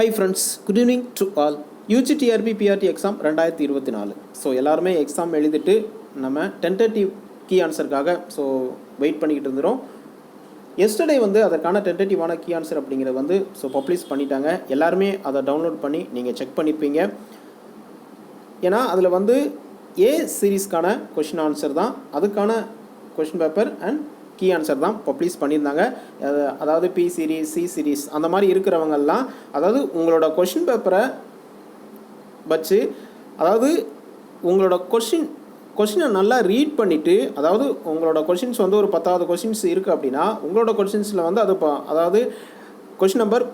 Hi friends good evening to all UG TRB BRT exam ரெண்டாயிரத்தி இருபத்தி நாலு. So எல்லாருமே எக்ஸாம் எழுதிட்டு நம்ம டென்டேட்டிவ் கீ ஆன்சருக்காக ஸோ வெயிட் பண்ணிக்கிட்டு இருந்துடும் எஸ்டர்டே வந்து அதற்கான டென்டேட்டிவான கீ ஆன்சர் அப்படிங்கிறத வந்து ஸோ பப்ளிஷ் பண்ணிட்டாங்க. எல்லாருமே அதை டவுன்லோட் பண்ணி நீங்கள் செக் பண்ணியிருப்பீங்க ஏன்னா அதில் வந்து ஏ சீரீஸ்க்கான கொஷின் ஆன்சர் தான். அதுக்கான question paper and key answer தான் பப்ளிஷ் பண்ணியிருந்தாங்க. அதாவது பி சீரீஸ் சி சீரீஸ் அந்த மாதிரி இருக்கிறவங்கெல்லாம் அதாவது உங்களோட கொஷின் பேப்பரை வச்சு அதாவது உங்களோட கொஷின் கொஷினை நல்லா ரீட் பண்ணிவிட்டு அதாவது உங்களோட கொஷின்ஸ் வந்து ஒரு பத்தாவது கொஷின்ஸ் இருக்குது அப்படின்னா உங்களோட கொஷின்ஸில் வந்து அது அதாவது கொஷின் நம்பர்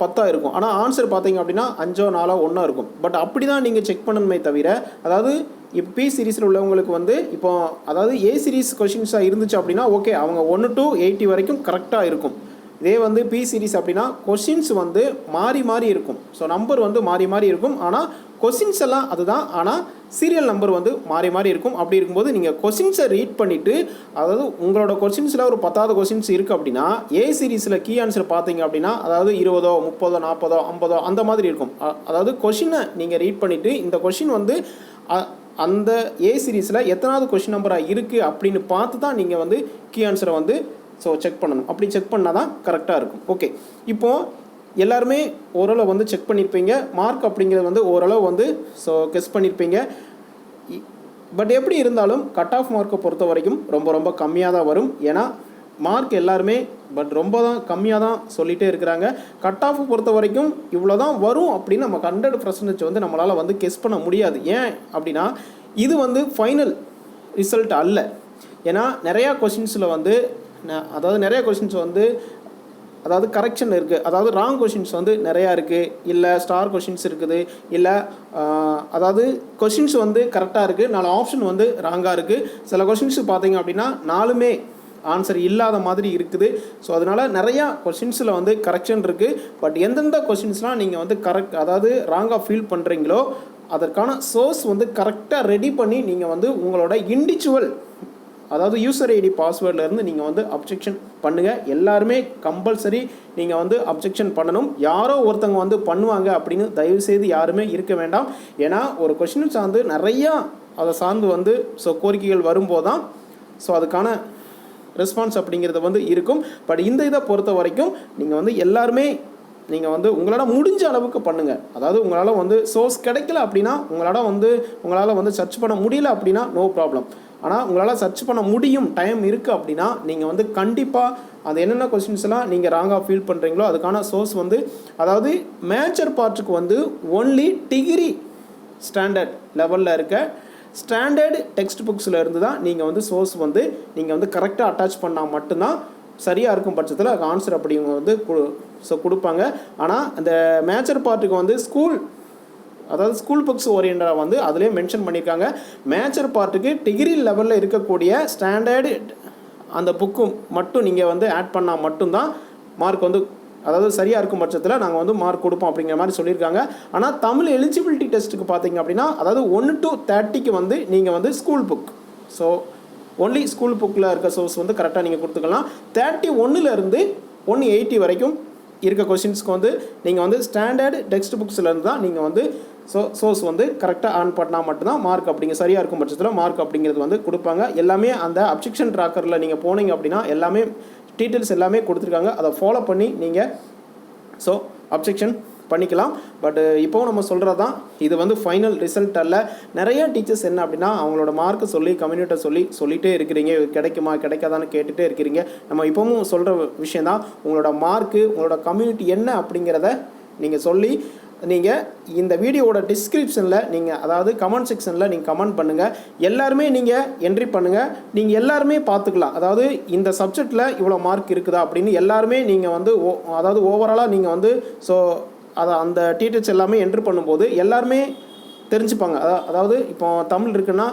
பத்தாக இருக்கும். ஆனால் ஆன்சர் பார்த்தீங்க அப்படின்னா அஞ்சோ நாலோ ஒன்றா இருக்கும். பட் அப்படி தான் நீங்கள் செக் பண்ணணுமே தவிர அதாவது இப்போ பி சீரீஸில் உள்ளவங்களுக்கு வந்து இப்போ அதாவது ஏ சீரீஸ் கொஷின்ஸாக இருந்துச்சு அப்படின்னா ஓகே அவங்க ஒன்று டு எயிட்டி வரைக்கும் கரெக்டாக இருக்கும். இதே வந்து பி சீரிஸ் அப்படின்னா கொஷின்ஸ் வந்து மாறி மாறி இருக்கும். ஸோ நம்பர் வந்து மாறி மாறி இருக்கும். ஆனால் கொஷின்ஸ் எல்லாம் அதுதான். ஆனால் சீரியல் நம்பர் வந்து மாறி மாறி இருக்கும். அப்படி இருக்கும்போது நீங்கள் கொஷின்ஸை ரீட் பண்ணிவிட்டு அதாவது உங்களோட கொஷின்ஸில் ஒரு பத்தாவது கொஷின்ஸ் இருக்குது அப்படின்னா ஏ சீரீஸில் கீ ஆன்சர் பார்த்தீங்க அப்படின்னா அதாவது இருபதோ முப்பதோ நாற்பதோ ஐம்பதோ அந்த மாதிரி இருக்கும். அதாவது கொஷினை நீங்கள் ரீட் பண்ணிவிட்டு இந்த கொஷின் வந்து அந்த ஏ சீரீஸில் எத்தனாவது கொஷின் நம்பராக இருக்குது அப்படின்னு பார்த்து தான் நீங்கள் வந்து கீ ஆன்சரை வந்து ஸோ செக் பண்ணணும். அப்படி செக் பண்ணால் தான் கரெக்டாக இருக்கும். ஓகே இப்போது எல்லாருமே ஓரளவு வந்து செக் பண்ணியிருப்பீங்க மார்க் அப்படிங்கிறது வந்து ஓரளவு வந்து ஸோ கெஸ் பண்ணியிருப்பீங்க பட் எப்படி இருந்தாலும் கட் ஆஃப் மார்க்கை பொறுத்த வரைக்கும் ரொம்ப ரொம்ப கம்மியாக தான் வரும். ஏன்னா மார்க் எல்லாருமே பட் ரொம்ப தான் கம்மியாக தான் சொல்லிகிட்டே இருக்கிறாங்க. கட் ஆஃப் பொறுத்த வரைக்கும் இவ்வளோ தான் வரும் அப்படின்னு நம்ம ஹண்ட்ரட் பர்சன்டேஜ் வந்து நம்மளால் வந்து கெஸ் பண்ண முடியாது. ஏன் அப்படின்னா இது வந்து ஃபைனல் ரிசல்ட் அல்ல. ஏன்னா நிறையா கொஷின்ஸில் வந்து அதாவது நிறைய கொஷின்ஸ் வந்து அதாவது கரெக்ஷன் இருக்குது அதாவது ராங் கொஷின்ஸ் வந்து நிறையா இருக்குது இல்லை ஸ்டார் கொஷின்ஸ் இருக்குது. இல்லை அதாவது கொஷின்ஸ் வந்து கரெக்டாக இருக்குது நாலு ஆப்ஷன் வந்து ராங்காக இருக்குது சில கொஷின்ஸ் பார்த்தீங்க அப்படின்னா நாலுமே ஆன்சர் இல்லாத மாதிரி இருக்குது. ஸோ அதனால் நிறையா கொஷின்ஸில் வந்து கரெக்ஷன் இருக்குது பட் எந்தெந்த கொஷின்ஸ்லாம் நீங்கள் வந்து கரெக்ட் அதாவது ராங்காக ஃபீல் பண்ணுறீங்களோ அதற்கான சோர்ஸ் வந்து கரெக்டாக ரெடி பண்ணி நீங்கள் வந்து உங்களோட இண்டிவிஜுவல் அதாவது யூசர் ஐடி பாஸ்வேர்ட்லேருந்து நீங்கள் வந்து அப்ஜெக்ஷன் பண்ணுங்கள் எல்லாருமே கம்பல்சரி நீங்கள் வந்து அப்ஜெக்ஷன் பண்ணணும். யாரோ ஒருத்தவங்க வந்து பண்ணுவாங்க அப்படின்னு தயவுசெய்து யாருமே இருக்க வேண்டாம். ஏன்னா ஒரு கொஷின் சார்ந்து நிறையா அதை சார்ந்து வந்து ஸோ கோரிக்கைகள் வரும்போது தான் ஸோ அதுக்கான ரெஸ்பான்ஸ் அப்படிங்கிறது வந்து இருக்கும். பட் இந்த இதை பொறுத்த வரைக்கும் நீங்கள் வந்து எல்லாருமே நீங்கள் வந்து உங்களால் முடிஞ்ச அளவுக்கு பண்ணுங்கள் அதாவது உங்களால் வந்து சோர்ஸ் கிடைக்கல அப்படின்னா உங்களால் வந்து உங்களால் வந்து சர்ச் பண்ண முடியல அப்படின்னா நோ ப்ராப்ளம் ஆனால் உங்களால் சர்ச் பண்ண முடியும் டைம் இருக்குது அப்படின்னா நீங்கள் வந்து கண்டிப்பாக அது என்னென்ன கொஸ்டின்ஸ்லாம் நீங்கள் ராங்காக ஃபீல் பண்ணுறீங்களோ அதுக்கான சோர்ஸ் வந்து அதாவது மேஜர் பார்ட்டுக்கு வந்து ஒன்லி டிகிரி ஸ்டாண்டர்ட் லெவலில் இருக்க ஸ்டாண்டர்டு டெக்ஸ்ட் புக்ஸில் இருந்து தான் நீங்கள் வந்து சோர்ஸ் வந்து நீங்கள் வந்து கரெக்டாக அட்டாச் பண்ணால் மட்டும்தான் சரியாக இருக்கும் பட்சத்தில் ஆன்சர் அப்படிங்க வந்து ஸோ கொடுப்பாங்க. ஆனால் அந்த மேஜர் பார்ட்டுக்கு வந்து ஸ்கூல் அதாவது ஸ்கூல் புக்ஸ் ஓரியண்டாக வந்து அதிலே மென்ஷன் பண்ணியிருக்காங்க மேச்சர் பார்ட்டுக்கு டிகிரி லெவலில் இருக்கக்கூடிய ஸ்டாண்டர்டு அந்த புக்கும் மட்டும் நீங்கள் வந்து ஆட் பண்ணால் மட்டும்தான் மார்க் வந்து அதாவது சரியாக இருக்கும் பட்சத்தில் நாங்கள் வந்து மார்க் கொடுப்போம் அப்படிங்கிற மாதிரி சொல்லியிருக்காங்க. ஆனால் தமிழ் எலிஜிபிலிட்டி டெஸ்ட்டுக்கு பார்த்தீங்க அப்படின்னா அதாவது ஒன்று டு தேர்ட்டிக்கு வந்து நீங்கள் வந்து school book so only school புக்கில் இருக்க சோர்ஸ் வந்து கரெக்டாக நீங்கள் கொடுத்துக்கலாம். தேர்ட்டி ஒன்றுலேருந்து ஒன் எயிட்டி வரைக்கும் இருக்க கொஷின்ஸ்க்கு வந்து நீங்கள் வந்து ஸ்டாண்டர்டு டெக்ஸ்ட் புக்ஸ்லேருந்து தான் நீங்கள் வந்து ஸோ சோர்ஸ் வந்து கரெக்டாக ஆன் பண்ணால் மட்டும்தான் மார்க் அப்படிங்க சரியாக இருக்கும் பட்சத்தில் மார்க் அப்படிங்கிறது வந்து கொடுப்பாங்க. எல்லாமே அந்த அப்ஜெக்ஷன் ட்ராக்கரில் நீங்கள் போனீங்க அப்படின்னா எல்லாமே டீட்டெயில்ஸ் எல்லாமே கொடுத்துருக்காங்க. அதை ஃபாலோ பண்ணி நீங்கள் ஸோ அப்ஜெக்ஷன் பண்ணிக்கலாம். பட் இப்போவும் நம்ம சொல்கிறது தான் இது வந்து ஃபைனல் ரிசல்ட் அல்ல. நிறைய டீச்சர்ஸ் என்ன அப்படின்னா அவங்களோட மார்க்கை சொல்லி கம்யூனிட்ட சொல்லி சொல்லிகிட்டே இருக்கிறீங்க. கிடைக்குமா கிடைக்காதான்னு கேட்டுகிட்டே இருக்கிறீங்க. நம்ம இப்போவும் சொல்கிற விஷயந்தான் உங்களோட மார்க்கு உங்களோட கம்யூனிட்டி என்ன அப்படிங்கிறத நீங்கள் சொல்லி நீங்கள் இந்த வீடியோவோட டிஸ்கிரிப்ஷனில் நீங்கள் அதாவது கமெண்ட் செக்ஷனில் நீங்கள் கமெண்ட் பண்ணுங்கள் எல்லாருமே நீங்கள் என்ட்ரி பண்ணுங்கள் நீங்கள் எல்லாருமே பார்த்துக்கலாம். அதாவது இந்த சப்ஜெக்டில் இவ்வளோ மார்க் இருக்குதா அப்படின்னு எல்லாருமே நீங்கள் வந்து ஓ- அதாவது ஓவராலாக நீங்கள் வந்து ஸோ அதை அந்த டீட்டெயில்ஸ் எல்லாமே என்ட்ரி பண்ணும்போது எல்லாருமே தெரிஞ்சுப்பாங்க. அதாவது இப்போ தமிழ் இருக்குன்னா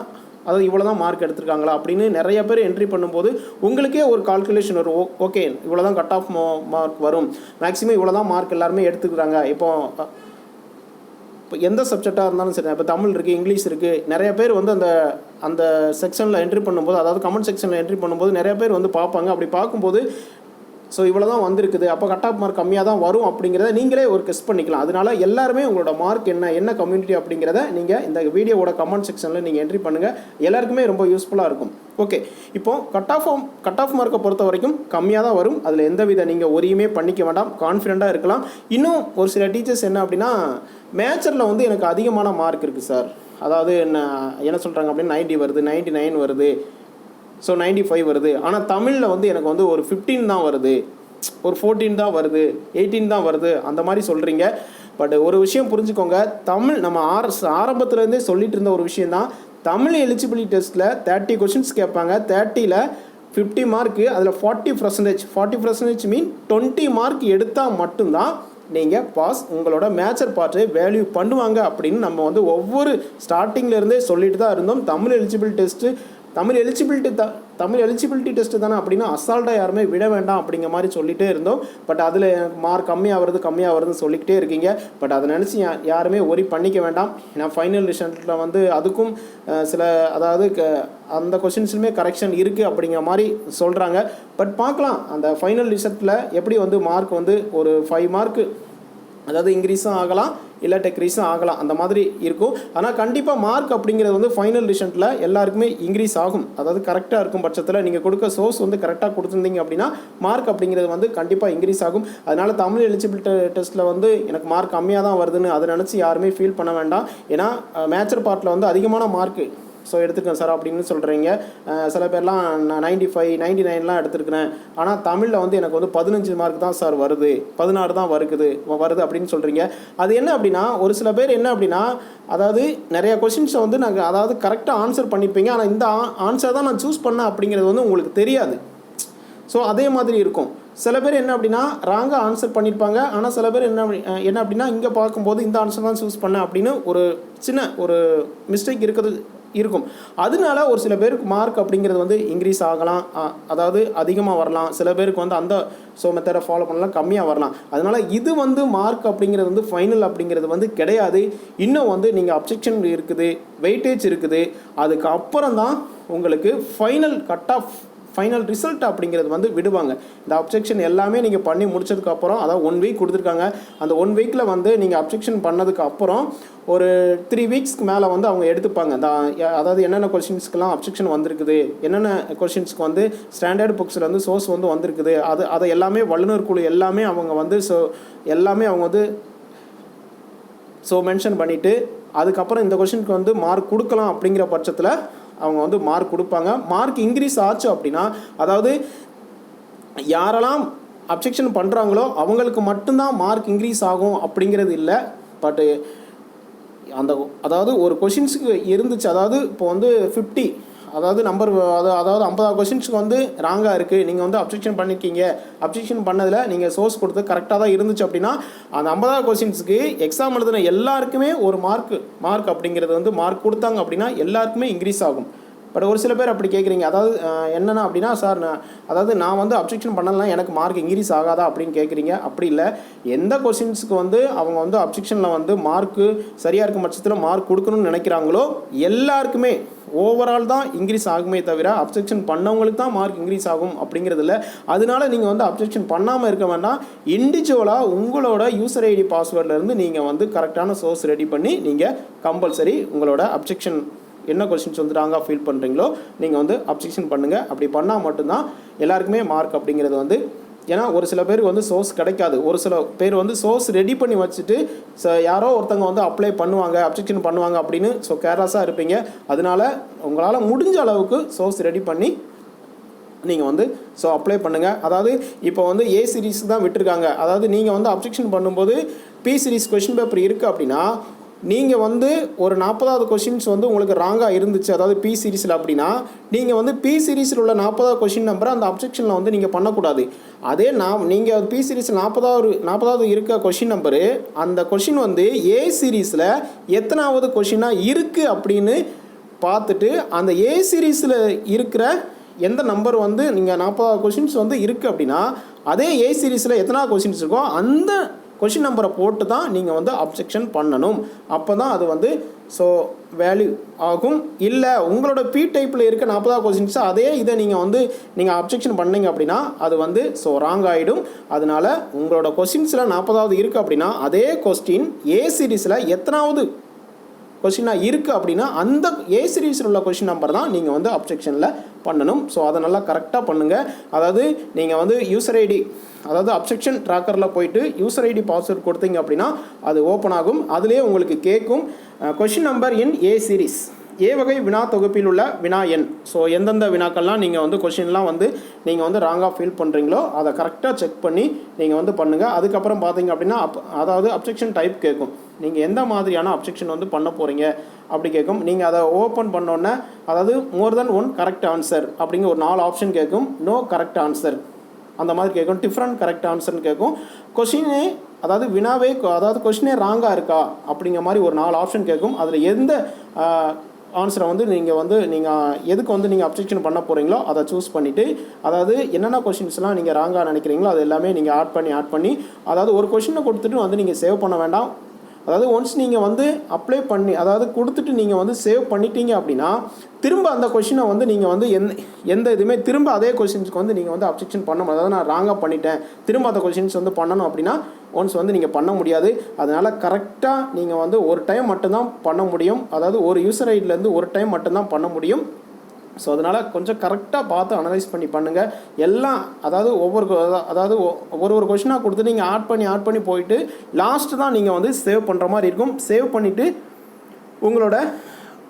அதாவது இவ்வளோ தான் மார்க் எடுத்திருக்காங்களா அப்படின்னு நிறைய பேர் என்ட்ரி பண்ணும்போது உங்களுக்கே ஒரு கால்குலேஷன் வரும். ஓ- ஓகே இவ்வளோ தான் கட் ஆஃப் மார்க் வரும். மேக்ஸிமம் இவ்வளோ தான் மார்க் எல்லாருமே எடுத்துக்கிறாங்க. இப்போ இப்போ எந்த சப்ஜெக்டாக இருந்தாலும் சரி இப்போ தமிழ் இருக்குது இங்கிலீஷ் இருக்குது நிறைய பேர் வந்து அந்த அந்த செக்ஷனில் என்ட்ரி பண்ணும்போது அதாவது கமெண்ட் செக்ஷனில் என்ட்ரி பண்ணும்போது நிறைய பேர் வந்து பார்ப்பாங்க. அப்படி பார்க்கும்போது ஸோ இவ்வளோ தான் வந்திருக்குது. அப்போ கட் ஆஃப் மார்க் கம்மியாக தான் வரும் அப்படிங்கிறத நீங்களே ஒரு கெஸ் பண்ணிக்கலாம். அதனால எல்லாருமே உங்களோட மார்க் என்ன என்ன கம்யூனிட்டி அப்படிங்கிறத நீங்கள் இந்த வீடியோவோட கமெண்ட் செக்ஷனில் நீங்கள் என்ட்ரி பண்ணுங்கள் எல்லாருக்குமே ரொம்ப யூஸ்ஃபுல்லாக இருக்கும். ஓகே இப்போ கட் ஆஃப் கட் ஆஃப் மார்க்கை பொறுத்த வரைக்கும் கம்மியாக தான் வரும். அதில் எந்த வித நீங்கள் ஒரியுமே பண்ணிக்க வேண்டாம். கான்ஃபிடெண்ட்டாக இருக்கலாம். இன்னும் ஒரு சில டீச்சர்ஸ் என்ன அப்படின்னா மேச்சரில் வந்து எனக்கு அதிகமான மார்க் இருக்குது சார் அதாவது என்ன என்ன சொல்கிறாங்க அப்படின்னா நைன்ட்டி வருது நைன்ட்டி நைன் வருது. ஸோ நைன்ட்டி ஃபைவ் வருது. ஆனால் தமிழில் வந்து எனக்கு வந்து ஒரு ஃபிஃப்டீன் தான் வருது. ஒரு ஃபோர்டீன் தான் வருது. எயிட்டீன் தான் வருது. அந்த மாதிரி சொல்கிறீங்க பட் ஒரு விஷயம் புரிஞ்சுக்கோங்க. தமிழ் நம்ம ஆர ஆரம்பத்துலேருந்தே சொல்லிட்டு இருந்த ஒரு விஷயம் தான். தமிழ் எலிஜிபிலிட்டி டெஸ்ட்டில் தேர்ட்டி கொஷின்ஸ் கேட்பாங்க. தேர்ட்டியில் ஃபிஃப்டி மார்க்கு அதில் forty percentage forty percentage mean twenty mark எடுத்தால் மட்டும்தான் நீங்கள் பாஸ் உங்களோட மேட்சர் பார்ட்டை வேல்யூ பண்ணுவாங்க அப்படின்னு நம்ம வந்து ஒவ்வொரு ஸ்டார்டிங்லேருந்தே சொல்லிட்டு தான் இருந்தோம். Tamil eligible test Tamil eligibility the Tamil eligibility test தானே? அப்படின்னா அசால்ட்டாக யாருமே விட வேண்டாம் அப்படிங்கிற மாதிரி சொல்லிகிட்டே இருந்தோம். பட் அதில் மார்க் கம்மியாக வருது கம்மியாக வருதுன்னு சொல்லிக்கிட்டே இருக்கீங்க. பட் அதை நினச்சி யா யாருமே ஒரி பண்ணிக்க வேண்டாம். ஏன்னா ஃபைனல் ரிசல்ட்டில் வந்து அதுக்கும் சில அதாவது க அந்த கொஷின்ஸ்லுமே கரெக்ஷன் இருக்குது அப்படிங்கிற மாதிரி சொல்கிறாங்க பட் பார்க்கலாம் அந்த ஃபைனல் ரிசல்ட்டில் எப்படி வந்து மார்க் வந்து ஒரு ஃபைவ் மார்க்கு அதாவது இன்க்ரீஸும் ஆகலாம் இல்லை டெக்ரீஸும் ஆகலாம். அந்த மாதிரி இருக்கும். ஆனால் கண்டிப்பாக மார்க் அப்படிங்கிறது வந்து ஃபைனல் ரிசல்ட்டில் எல்லாருக்குமே இன்க்ரீஸ் ஆகும். அதாவது கரெக்டாக இருக்கும் பட்சத்தில் நீங்கள் கொடுக்க சோர்ஸ் வந்து கரெக்டாக கொடுத்துருந்தீங்க அப்படின்னா மார்க் அப்படிங்கிறது வந்து கண்டிப்பாக இன்க்ரீஸ் ஆகும். அதனால் தமிழ் எலிஜிபிலிட்டி டெஸ்ட்டில் வந்து எனக்கு மார்க் கம்மியாக தான் வருதுன்னு அதை நினச்சி யாருமே ஃபீல் பண்ண வேண்டாம். ஏன்னா மேட்சர் பார்ட்டில் வந்து அதிகமான மார்க்கு ஸோ எடுத்துருக்கேன் சார் அப்படின்னு சொல்கிறீங்க சில பேர்லாம் நான் நைன்டி ஃபைவ் நைன்டி நைன்லாம் எடுத்துருக்கிறேன். ஆனால் தமிழில் வந்து எனக்கு வந்து பதினஞ்சு மார்க் தான் சார் வருது. பதினாறு தான் வருகுது வருது அப்படின்னு சொல்கிறீங்க அது என்ன அப்படின்னா ஒரு சில பேர் என்ன அப்படின்னா அதாவது நிறைய கொஷின்ஸை வந்து நாங்கள் அதாவது கரெக்டாக ஆன்சர் பண்ணியிருப்பீங்க ஆனால் இந்த ஆன்சர் தான் நான் சூஸ் பண்ணேன் அப்படிங்கிறது வந்து உங்களுக்கு தெரியாது. ஸோ அதே மாதிரி இருக்கும். சில பேர் என்ன அப்படின்னா ராங்காக ஆன்சர் பண்ணியிருப்பாங்க ஆனால் சில பேர் என்ன என்ன அப்படின்னா இங்கே பார்க்கும்போது இந்த ஆன்சர் தான் சூஸ் பண்ணேன் அப்படின்னு ஒரு சின்ன ஒரு மிஸ்டேக் இருக்கிறது இருக்கும். அதனால ஒரு சில பேருக்கு மார்க் அப்படிங்கிறது வந்து இன்க்ரீஸ் ஆகலாம். அதாவது அதிகமாக வரலாம். சில பேருக்கு வந்து அந்த ஸோ மெத்தடை ஃபாலோ பண்ணலாம். கம்மியாக வரலாம். அதனால இது வந்து மார்க் அப்படிங்கிறது வந்து ஃபைனல் அப்படிங்கிறது வந்து கிடையாது. இன்னும் வந்து நீங்கள் அப்ஜெக்ஷன் இருக்குது வெயிட்டேஜ் இருக்குது. அதுக்கு அப்புறம் தான் உங்களுக்கு final cut off final result அப்படிங்கிறது வந்து விடுவாங்க. இந்த அப்ஜெக்ஷன் எல்லாமே நீங்கள் பண்ணி முடிச்சதுக்கப்புறம் அதாவது ஒன் வீக் கொடுத்துருக்காங்க. அந்த ஒன் வீக்கில் வந்து நீங்கள் அப்ஜெக்ஷன் பண்ணதுக்கு அப்புறம் ஒரு த்ரீ வீக்ஸ்க்கு மேலே வந்து அவங்க எடுத்துப்பாங்க. அதாவது என்னென்ன கொஷின்ஸ்க்கெலாம் அப்ஜெக்ஷன் வந்திருக்குது என்னென்ன கொஷின்ஸ்க்கு வந்து ஸ்டாண்டர்ட் புக்ஸில் வந்து சோர்ஸ் வந்து வந்திருக்குது அது அதை எல்லாமே வல்லுநர் குழு எல்லாமே அவங்க வந்து ஸோ எல்லாமே அவங்க வந்து ஸோ மென்ஷன் பண்ணிவிட்டு அதுக்கப்புறம் இந்த கொஷினுக்கு வந்து மார்க் கொடுக்கலாம் அப்படிங்கிற பட்சத்தில் அவங்க வந்து மார்க் கொடுப்பாங்க. மார்க் இன்க்ரீஸ் ஆச்சு அப்படின்னா அதாவது யாரெல்லாம் அப்ஜெக்ஷன் பண்ணுறாங்களோ அவங்களுக்கு மட்டும்தான் மார்க் இன்க்ரீஸ் ஆகும் அப்படிங்கிறது இல்லை. பட்டு அந்த அதாவது ஒரு கொஷின்ஸுக்கு இருந்துச்சு. அதாவது இப்போ வந்து ஃபிஃப்டி அதாவது நம்பர் அதாவது ஐம்பதாவது கொஷின்ஸுக்கு வந்து ராங்காக இருக்குது நீங்கள் வந்து அப்ஜெக்ஷன் பண்ணியிருக்கீங்க அப்ஜெக்ஷன் பண்ணதில் நீங்கள் சோர்ஸ் கொடுத்து கரெக்டாக தான் இருந்துச்சு அப்படின்னா அந்த ஐம்பதாவது கொஷின்ஸுக்கு எக்ஸாம் எழுதின எல்லாருக்குமே ஒரு மார்க் மார்க் அப்படிங்கிறது வந்து மார்க் கொடுத்தாங்க அப்படின்னா எல்லாருக்குமே இன்க்ரீஸ் ஆகும். பட் ஒரு சில பேர் அப்படி கேட்குறீங்க அதாவது என்னென்னா என்னென்ன அப்படின்னா சார் நான் அதாவது நான் வந்து அப்ஜெக்ஷன் பண்ணலாம் எனக்கு மார்க் இன்க்ரீஸ் ஆகாதா அப்படின்னு கேட்குறீங்க அப்படி இல்லை. எந்த கொஸ்டின்ஸுக்கு வந்து அவங்க வந்து அப்ஜெக்ஷனில் வந்து மார்க்கு சரியாக இருக்கும் பட்சத்தில் மார்க் கொடுக்கணும்னு நினைக்கிறாங்களோ எல்லாருக்குமே ஓவரால் தான் இன்க்ரீஸ் ஆகுமே தவிர அப்ஜெக்ஷன் பண்ணவங்களுக்கு தான் மார்க் இன்க்ரீஸ் ஆகும் அப்படிங்கிறது அதனால நீங்கள் வந்து அப்ஜெக்ஷன் பண்ணாமல் இருக்க வேண்டாம். இண்டிவிஜுவலாக உங்களோட யூசர் ஐடி பாஸ்வேர்ட்லேருந்து நீங்கள் வந்து கரெக்டான சோர்ஸ் ரெடி பண்ணி நீங்கள் கம்பல்சரி உங்களோட அப்ஜெக்ஷன் என்ன கொஸ்டின்ஸ் வந்து ராங்காக ஃபீல் பண்ணுறீங்களோ நீங்கள் வந்து அப்ஜெக்ஷன் பண்ணுங்கள் அப்படி பண்ணால் மட்டும்தான் எல்லாருக்குமே மார்க் அப்படிங்கிறது வந்து ஏன்னா ஒரு சில பேருக்கு வந்து சோர்ஸ் கிடைக்காது. ஒரு சில பேர் வந்து சோர்ஸ் ரெடி பண்ணி வச்சுட்டு ச யாரோ ஒருத்தவங்க வந்து அப்ளை பண்ணுவாங்க அப்ஜெக்ஷன் பண்ணுவாங்க அப்படின்னு ஸோ கேர்லெஸ்ஸாக இருப்பீங்க. அதனால உங்களால் முடிஞ்ச அளவுக்கு சோர்ஸ் ரெடி பண்ணி நீங்கள் வந்து ஸோ அப்ளை பண்ணுங்கள் அதாவது இப்போ வந்து ஏ சீரிஸ் தான் விட்டுருக்காங்க. அதாவது நீங்கள் வந்து அப்ஜெக்ஷன் பண்ணும்போது பி சீரிஸ் கொஷின் பேப்பர் இருக்குது அப்படின்னா நீங்கள் வந்து ஒரு நாற்பதாவது கொஷின்ஸ் வந்து உங்களுக்கு ராங்காக இருந்துச்சு. அதாவது பி சீரிஸில் அப்படின்னா நீங்கள் வந்து பி சீரிஸில் உள்ள நாற்பதாவது கொஷின் நம்பரை அந்த அப்ஜெக்ஷனில் வந்து நீங்கள் பண்ணக்கூடாது. அதே நான் நீங்கள் பி சீரிஸில் நாற்பதாவது நாற்பதாவது இருக்க கொஷின் நம்பரு அந்த கொஷின் வந்து ஏ சீரிஸில் எத்தனாவது கொஷினாக இருக்குது அப்படின்னு பார்த்துட்டு அந்த ஏ சீரிஸில் இருக்கிற எந்த நம்பர் வந்து நீங்கள் நாற்பதாவது கொஷின்ஸ் வந்து இருக்குது அப்படின்னா அதே ஏ சீரிஸில் எத்தனாவது கொஷின்ஸ் இருக்கோ அந்த கொஷின் நம்பரை போட்டு தான் நீங்கள் வந்து அப்ஜெக்ஷன் பண்ணணும். அப்போ தான் அது வந்து ஸோ வேல்யூ ஆகும். இல்லை உங்களோட பி டைப்பில் இருக்க நாற்பதாவது கொஸ்டின்ஸ் அதே இதை நீங்கள் வந்து நீங்கள் அப்ஜெக்ஷன் பண்ணீங்க அப்படின்னா அது வந்து ஸோ ராங் ஆகிடும் அதனால உங்களோட கொஸ்டின்ஸில் நாற்பதாவது இருக்குது அப்படின்னா அதே கொஸ்டின் ஏ சீரீஸில் எத்தனாவது கொஷினாக இருக்குது அப்படின்னா அந்த ஏ சீரீஸில் உள்ள கொஷின் நம்பர் தான் நீங்கள் வந்து அப்ஜெக்ஷனில் பண்ணணும். ஸோ அதை நல்லா கரெக்டாக பண்ணுங்கள் அதாவது நீங்கள் வந்து யூசர் ஐடி அதாவது அப்செக்ஷன் ட்ராக்கரில் போயிட்டு யூசர் ஐடி பாஸ்வேர்ட் கொடுத்தீங்க அப்படின்னா அது ஓப்பன் ஆகும். அதுலேயே உங்களுக்கு கேட்கும் question number in A series A வகை வினா தொகுப்பில் உள்ள வினா எண். ஸோ எந்தெந்த வினாக்கள்லாம் நீங்கள் வந்து கொஷின்லாம் வந்து நீங்கள் வந்து ராங்காக ஃபில் பண்ணுறீங்களோ அதை கரெக்டாக செக் பண்ணி நீங்கள் வந்து பண்ணுங்கள் அதுக்கப்புறம் பார்த்தீங்க அப்படின்னா அப் அதாவது அப்ஜெக்ஷன் டைப் கேட்கும். நீங்கள் எந்த மாதிரியான அப்ஜெக்ஷன் வந்து பண்ண போகிறீங்க அப்படி கேட்கும். நீங்கள் அதை ஓப்பன் பண்ணோன்னே அதாவது more then one correct answer அப்படிங்கிற ஒரு நாலு ஆப்ஷன் கேட்கும். நோ கரெக்ட் ஆன்சர் அந்த மாதிரி கேட்கும். டிஃப்ரெண்ட் கரெக்ட் ஆன்சர்னு கேட்கும். கொஷினே அதாவது வினாவே அதாவது கொஷினே ராங்காக இருக்கா அப்படிங்கிற மாதிரி ஒரு நாலு ஆப்ஷன் கேட்கும். அதில் எந்த ஆன்சரை வந்து நீங்கள் வந்து நீங்கள் எதுக்கு வந்து நீங்கள் அப்ஜெக்ஷன் பண்ண போகிறீங்களோ அதை சூஸ் பண்ணிவிட்டு அதாவது என்னென்ன கொஷின்ஸ்லாம் நீங்கள் ராங்காக நினைக்கிறீங்களோ அது எல்லாமே நீங்கள் ஆட் பண்ணி ஆட் பண்ணி அதாவது ஒரு கொஷினை கொடுத்துட்டு வந்து நீங்கள் சேவ் பண்ண வேண்டாம். அதாவது ஒன்ஸ் நீங்கள் வந்து அப்ளை பண்ணி அதாவது கொடுத்துட்டு நீங்கள் வந்து சேவ் பண்ணிட்டீங்க அப்படின்னா திரும்ப அந்த கொஷினை வந்து நீங்கள் வந்து எந்த எந்த இதுவுமே திரும்ப அதே கொஷின்ஸ்க்கு வந்து நீங்கள் வந்து அப்ஜெக்ஷன் பண்ண முடியாது. அதாவது நான் ராங்காக பண்ணிட்டேன். திரும்ப அந்த கொஷின்ஸ் வந்து பண்ணணும் அப்படின்னா ஒன்ஸ் வந்து நீங்கள் பண்ண முடியாது. அதனால் கரெக்டாக நீங்கள் வந்து ஒரு டைம் மட்டும்தான் பண்ண முடியும். அதாவது ஒரு யூசர் ஐடிலேருந்து ஒரு டைம் மட்டும்தான் பண்ண முடியும். ஸோ அதனால் கொஞ்சம் கரெக்டாக பார்த்து அனலைஸ் பண்ணி பண்ணுங்கள் எல்லாம் அதாவது ஒவ்வொரு கொ- அதாவது ஒ- ஒரு ஒரு கொஷினாக கொடுத்து நீங்கள் ஆட் பண்ணி ஆட் பண்ணி போயிட்டு லாஸ்ட்டு தான் நீங்கள் வந்து சேவ் பண்ணுற மாதிரி இருக்கும். சேவ் பண்ணிவிட்டு உங்களோட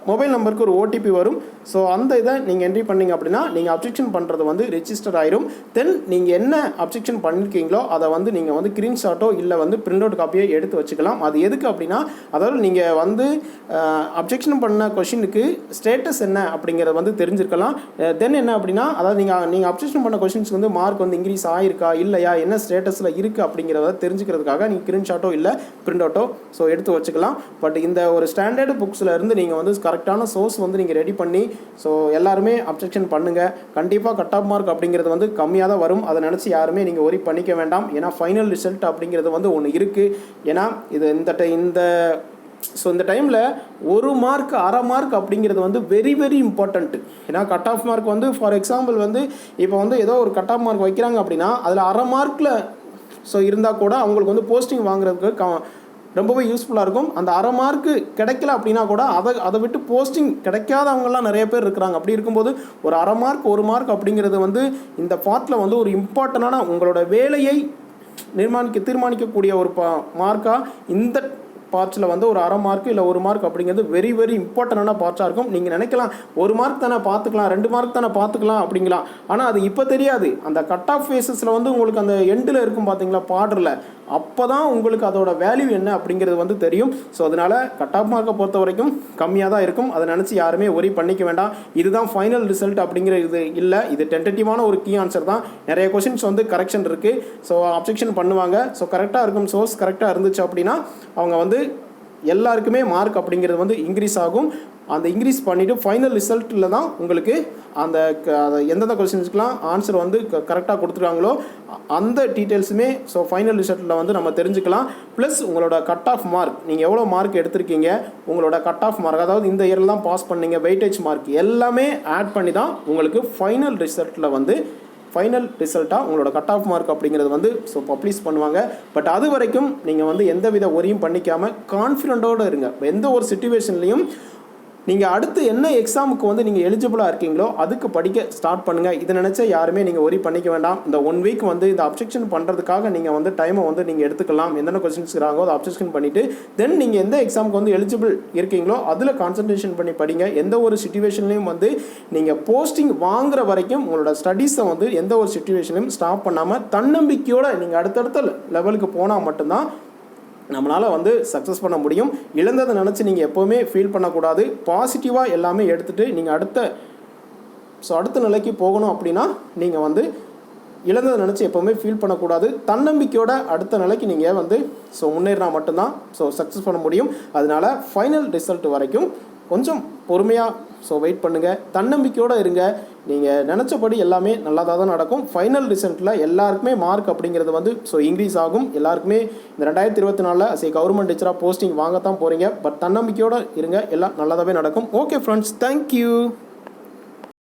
மொபைல் நம்பருக்கு ஒரு ஓடிபி வரும். ஸோ அந்த இதை நீங்கள் என்ட்ரி பண்ணிங்க அப்படின்னா நீங்கள் அப்ஜெக்ஷன் பண்ணுறது வந்து ரெஜிஸ்டர் ஆயிரும். தென் நீங்கள் என்ன அப்ஜெக்ஷன் பண்ணியிருக்கீங்களோ அதை வந்து நீங்கள் வந்து ஸ்க்ரீன்ஷாட்டோ இல்லை வந்து பிரிண்ட் அவுட் காப்பியோ எடுத்து வச்சுக்கலாம். அது எதுக்கு அப்படின்னா அதாவது நீங்கள் வந்து அப்ஜெக்ஷன் பண்ண கொஷினுக்கு ஸ்டேட்டஸ் என்ன அப்படிங்கிறத வந்து தெரிஞ்சிருக்கலாம். தென் என்ன அப்படின்னா அதாவது நீங்கள் நீங்கள் அப்ஜெக்ஷன் பண்ண கொஷின்ஸ்க்கு வந்து மார்க் வந்து இன்க்ரீஸ் ஆயிருக்கா இல்லையா என்ன ஸ்டேட்டஸில் இருக்குது அப்படிங்கிறத தெரிஞ்சுக்கிறதுக்காக நீங்கள் ஸ்க்ரீன்ஷாட்டோ இல்லை பிரிண்ட் அவுட்டோ ஸோ எடுத்து வச்சுக்கலாம். பட் இந்த ஒரு ஸ்டாண்டர்டு புக்ஸில் இருந்து நீங்கள் வந்து கரெக்டான சோர்ஸ் வந்து நீங்கள் ரெடி பண்ணி ஸோ எல்லாருமே அப்ஜெக்ஷன் பண்ணுங்கள் கண்டிப்பாக கட் ஆஃப் மார்க் அப்படிங்கிறது வந்து கம்மியாக தான் வரும். அதை நினச்சி யாருமே நீங்கள் ஒரி பண்ணிக்க வேண்டாம். ஏன்னா ஃபைனல் ரிசல்ட் அப்படிங்கிறது வந்து ஒன்று இருக்குது ஏன்னா இது இந்த இந்த ஸோ இந்த டைமில் ஒரு மார்க் அரை மார்க் அப்படிங்கிறது வந்து வெரி வெரி இம்பார்ட்டண்ட்டு ஏன்னா கட் ஆஃப் மார்க் வந்து ஃபார் எக்ஸாம்பிள் வந்து இப்போ வந்து ஏதோ ஒரு கட் ஆஃப் மார்க் வைக்கிறாங்க அப்படின்னா அதில் அரை மார்க்கில் ஸோ இருந்தால் கூட அவங்களுக்கு வந்து போஸ்டிங் வாங்குறதுக்கு க ரொம்பவே யூஸ்ஃபுல்லாக இருக்கும். அந்த அரை மார்க்கு கிடைக்கல அப்படின்னா கூட அதை அதை விட்டு போஸ்டிங் கிடைக்காதவங்கலாம் நிறைய பேர் இருக்கிறாங்க. அப்படி இருக்கும்போது ஒரு அரை மார்க் ஒரு மார்க் அப்படிங்கிறது வந்து இந்த பார்ட்டில் வந்து ஒரு இம்பார்ட்டண்டான உங்களோட வேலையை நிர்மாணிக்க தீர்மானிக்கக்கூடிய ஒரு பா மார்க்காக இந்த பார்ட்ஸில் வந்து ஒரு அரை மார்க் இல்லை ஒரு மார்க் அப்படிங்கிறது வெரி வெரி இம்பார்ட்டண்டான பார்ட்ஸாக இருக்கும். நீங்கள் நினைக்கலாம் ஒரு மார்க் தானே பார்த்துக்கலாம் ரெண்டு மார்க் தானே பார்த்துக்கலாம் அப்படிங்கலாம் ஆனால் அது இப்போ தெரியாது. அந்த கட் ஆஃப் ஃபேஸஸில் வந்து உங்களுக்கு அந்த எண்டில் இருக்கும் பார்த்தீங்களா பாடரில் அப்போ தான் உங்களுக்கு அதோட வேல்யூ என்ன அப்படிங்கிறது வந்து தெரியும். ஸோ அதனால் கட் ஆஃப் மார்க்கை பொறுத்த வரைக்கும் கம்மியாக தான் இருக்கும். அதை நினச்சி யாருமே ஒரி பண்ணிக்க வேண்டாம். இதுதான் ஃபைனல் ரிசல்ட் அப்படிங்கிற இது இல்லை. இது டென்டேட்டிவான ஒரு கீ ஆன்சர் தான். நிறைய கொஷின்ஸ் வந்து கரெக்ஷன் இருக்குது ஸோ அப்ஜெக்ஷன் பண்ணுவாங்க. ஸோ கரெக்டாக இருக்கும் சோர்ஸ் கரெக்டாக இருந்துச்சு அப்படின்னா அவங்க வந்து எல்லாருக்குமே மார்க் அப்படிங்கிறது வந்து இன்க்ரீஸ் ஆகும். அந்த இன்க்ரீஸ் பண்ணிவிட்டு ஃபைனல் ரிசல்ட்டில் தான் உங்களுக்கு அந்த க- எந்தெந்த கொஸ்டின்ஸ்க்குலாம் ஆன்சர் வந்து கரெக்டாக கொடுத்துருக்காங்களோ அந்த டீட்டெயில்ஸுமே ஸோ ஃபைனல் ரிசல்ட்டில் வந்து நம்ம தெரிஞ்சுக்கலாம். ப்ளஸ் உங்களோட கட் ஆஃப் மார்க் நீங்கள் எவ்வளோ மார்க் எடுத்திருக்கீங்க உங்களோட கட் ஆஃப் மார்க் அதாவது இந்த இயரில் தான் பாஸ் பண்ணீங்க வெயிட்டேஜ் மார்க் எல்லாமே ஆட் பண்ணி தான் உங்களுக்கு ஃபைனல் ரிசல்ட்டில் வந்து ஃபைனல் ரிசல்ட்டாக உங்களோட கட் ஆஃப் மார்க் அப்படிங்கிறது வந்து ஸோ பப்ளிஷ் பண்ணுவாங்க. பட் அது வரைக்கும் நீங்கள் வந்து எந்தவித ஒரியும் பண்ணிக்காமல் கான்ஃபிடண்ட்டோடு இருங்க. எந்த ஒரு சுச்சுவேஷன்லையும் நீங்கள் அடுத்து என்ன எக்ஸாமுக்கு வந்து நீங்கள் எலிஜிபிளாக இருக்கீங்களோ அதுக்கு படிக்க ஸ்டார்ட் பண்ணுங்கள் இதை நினச்சா யாருமே நீங்கள் ஒரி பண்ணிக்க வேண்டாம். இந்த ஒன் வீக் வந்து இந்த அப்ஜெக்ஷன் பண்ணுறதுக்காக நீங்கள் வந்து டைமை வந்து நீங்கள் எடுத்துக்கலாம். என்னென்ன கொஸ்டின்ஸ் இருக்காங்களோ அதை அப்ஜெக்ஷன் பண்ணிவிட்டு தென் நீங்கள் எந்த எக்ஸாமுக்கு வந்து எலிஜிபிள் இருக்கீங்களோ அதில் கான்சன்ட்ரேஷன் பண்ணி படிங்க. எந்த ஒரு சுச்சுவேஷன்லையும் வந்து நீங்கள் போஸ்டிங் வாங்குற வரைக்கும் உங்களோட ஸ்டடீஸை வந்து எந்த ஒரு சுச்சுவேஷன்லையும் ஸ்டாப் பண்ணாமல் தன்னம்பிக்கையோடு நீங்கள் அடுத்தடுத்த லெவலுக்கு போனால் மட்டும்தான் நம்மளால் வந்து சக்ஸஸ் பண்ண முடியும். இழந்ததை நினச்சி நீங்கள் எப்போவுமே ஃபீல் பண்ணக்கூடாது. பாசிட்டிவாக எல்லாமே எடுத்துகிட்டு நீங்கள் அடுத்த ஸோ அடுத்த நிலைக்கு போகணும் அப்படின்னா நீங்கள் வந்து இழந்ததை நினச்சி எப்போவுமே ஃபீல் பண்ணக்கூடாது. தன்னம்பிக்கையோட அடுத்த நிலைக்கு நீங்கள் வந்து ஸோ முன்னேறினா மட்டும்தான் ஸோ சக்ஸஸ் பண்ண முடியும். அதனால ஃபைனல் ரிசல்ட் வரைக்கும் கொஞ்சம் பொறுமையாக ஸோ வெயிட் பண்ணுங்கள் தன்னம்பிக்கையோடு இருங்க. நீங்கள் நினச்சபடி எல்லாமே நல்லா தான் நடக்கும். ஃபைனல் ரிசல்ட்டில் எல்லாருக்குமே மார்க் அப்படிங்கிறது வந்து ஸோ இன்க்ரீஸ் ஆகும். எல்லாருக்குமே இந்த ரெண்டாயிரத்தி இருபத்தி நாலில் சரி கவர்மெண்ட் டீச்சராக போஸ்டிங் வாங்கத்தான் போகிறீங்க பட் தன்னம்பிக்கையோடு இருங்க. எல்லாம் நல்லதாகவே நடக்கும். Okay friends thank you